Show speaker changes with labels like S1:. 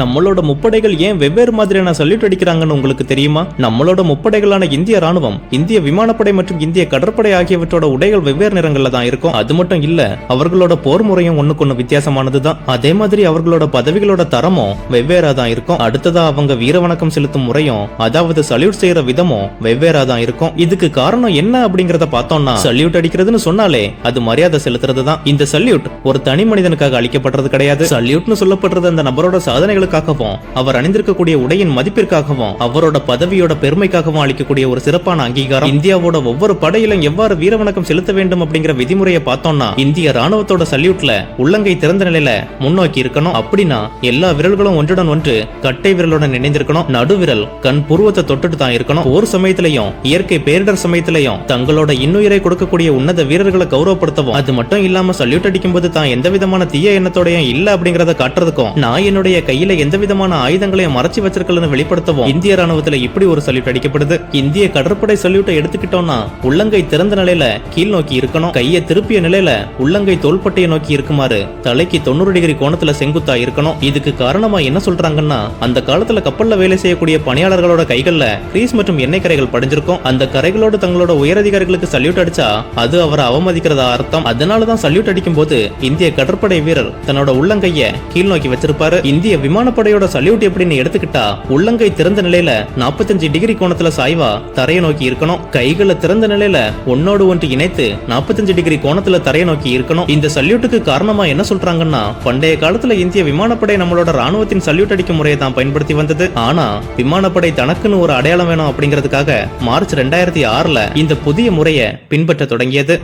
S1: நம்மளோட முப்படைகள் ஏன் வெவ்வேறு மாதிரியான சல்யூட் அடிக்கிறாங்கன்னு உங்களுக்கு தெரியுமா? நம்மளோட முப்படைகளான இந்திய ராணுவம் இந்திய விமானப்படை மற்றும் இந்திய கடற்படை ஆகியவற்றோட உடைகள் வெவ்வேறு நிறங்கள்ல தான் இருக்கும். அது மட்டும் இல்ல அவர்களோட போர் முறையும் ஒண்ணுக்கு வித்தியாசமானது தான் அதே மாதிரி அவர்களோட பதவிகளோட தரமும் வெவ்வேறா தான் இருக்கும். அடுத்ததா அவங்க வீர வணக்கம் செலுத்தும் முறையும் அதாவது சல்யூட் செய்யற விதமும் வெவ்வேறா தான் இருக்கும். இதுக்கு காரணம் என்ன அப்படிங்கறத பார்த்தோம்னா சல்யூட் அடிக்கிறதுன்னு சொன்னாலே அது மரியாதை செலுத்துறது தான் இந்த சல்யூட் ஒரு தனி மனிதனுக்காக அளிக்கப்படுறது கிடையாது. சல்யூட்னு சொல்லப்படுறது அந்த நபரோட செயல்களுக்காகவும் அவர் அணிந்திருக்கக்கூடிய உடையின் மதிப்பிற்காகவும் அவரோட பதவியோட பெருமைக்காகவும் அளிக்கக்கூடிய ஒரு சிறப்பான அங்கீகாரம். இந்தியாவோட ஒவ்வொரு படையிலும் எவ்வாறு வீரவணக்கம் செலுத்த வேண்டும் அப்படிங்கிற விதிமுறையை பார்த்தோம்னா இந்திய ராணுவத்தோட சல்யூட்ல உள்ளங்கை திறந்த நிலையில முன்னோக்கி இருக்கணும். அப்படின்னா எல்லா விரல்களும் ஒன்றுடன் ஒன்று கட்டை விரலுடன் இணைந்திருக்கணும். நடுவிரல் கண் புருவத்தை தொட்டுட்டு தான் இருக்கணும். ஒரு சமயத்திலையும் இயற்கை பேரிடர் சமயத்திலையும் தங்களோட இன்னுயிரை கொடுக்கக்கூடிய உன்னத வீரர்களை கௌரவப்படுத்தவும் அது மட்டும் இல்லாம சல்யூட் அடிக்கும் போது தான் எந்த விதமான தீய எண்ணத்தோடையும் இல்ல அப்படிங்கறத காட்டுறதுக்கும் நான் என்னுடைய கையில எந்த விதமான ஆயுதங்களையும் மறைச்சு வச்சிருக்கலன்னு வெளிப்படுத்தவும் இந்திய ராணுவத்துல இப்படி ஒரு சல்யூட் அடிக்கப்படுது. இந்திய கடற்படை சல்யூட்டை எடுத்துக்கிட்டோம்னா உள்ளங்கை திறந்த நிலையில கீழ் நோக்கி இருக்கணும். கையை திருப்பிய நிலையில உள்ளங்கை தோள்பட்டையை நோக்கி இருக்குமாறு தலைக்கு தொண்ணூறு டிகிரி கோணத்துல செங்குத்தா இருக்கணும். இதுக்கு காரணமா என்ன சொல்றாங்கன்னா அந்த காலத்துல கப்பல்ல வேலை செய்யக்கூடிய பணியாளர்களோட கைகள்ல கிரீஸ் மற்றும் எண்ணெய் கரைகள் படிஞ்சிருக்கும். அந்த கரைகளோடு தங்களோட உயரதிகாரிகளுக்கு சல்யூட் அடிச்சா அது அவரை அவமதிக்கிறதா அர்த்தம். அதனாலதான் சல்யூட் அடிக்கும் போது இந்திய கடற்படை வீரர் தன்னோட உள்ளங்கைய கீழ் நோக்கி வச்சிருப்பாரு. இந்திய விமான விமானப்படையோட சல்யூட் எப்படின்னு எடுத்துக்கிட்டா உள்ளங்கை திறந்த நிலையில 45 டிகிரி கோணத்துல சாய்வா தரையை நோக்கி இருக்கணும். கைகளை திறந்த நிலையில ஒன்னோடு ஒன்று இணைத்து 45 டிகிரி கோணத்துல தரையை நோக்கி இருக்கணும். இந்த சல்யூட்டுக்கு காரணமா என்ன சொல்றாங்கன்னா பண்டைய காலத்துல இந்திய விமானப்படை நம்மளோட ராணுவத்தின் சல்யூட் அடிக்கும் முறையை தான் பயன்படுத்தி வந்தது. ஆனா விமானப்படை தனக்குன்னு ஒரு அடையாளம் வேணும் அப்படிங்கிறதுக்காக மார்ச் ரெண்டாயிரத்தி ஆறுல இந்த புதிய முறையை பின்பற்ற தொடங்கியது.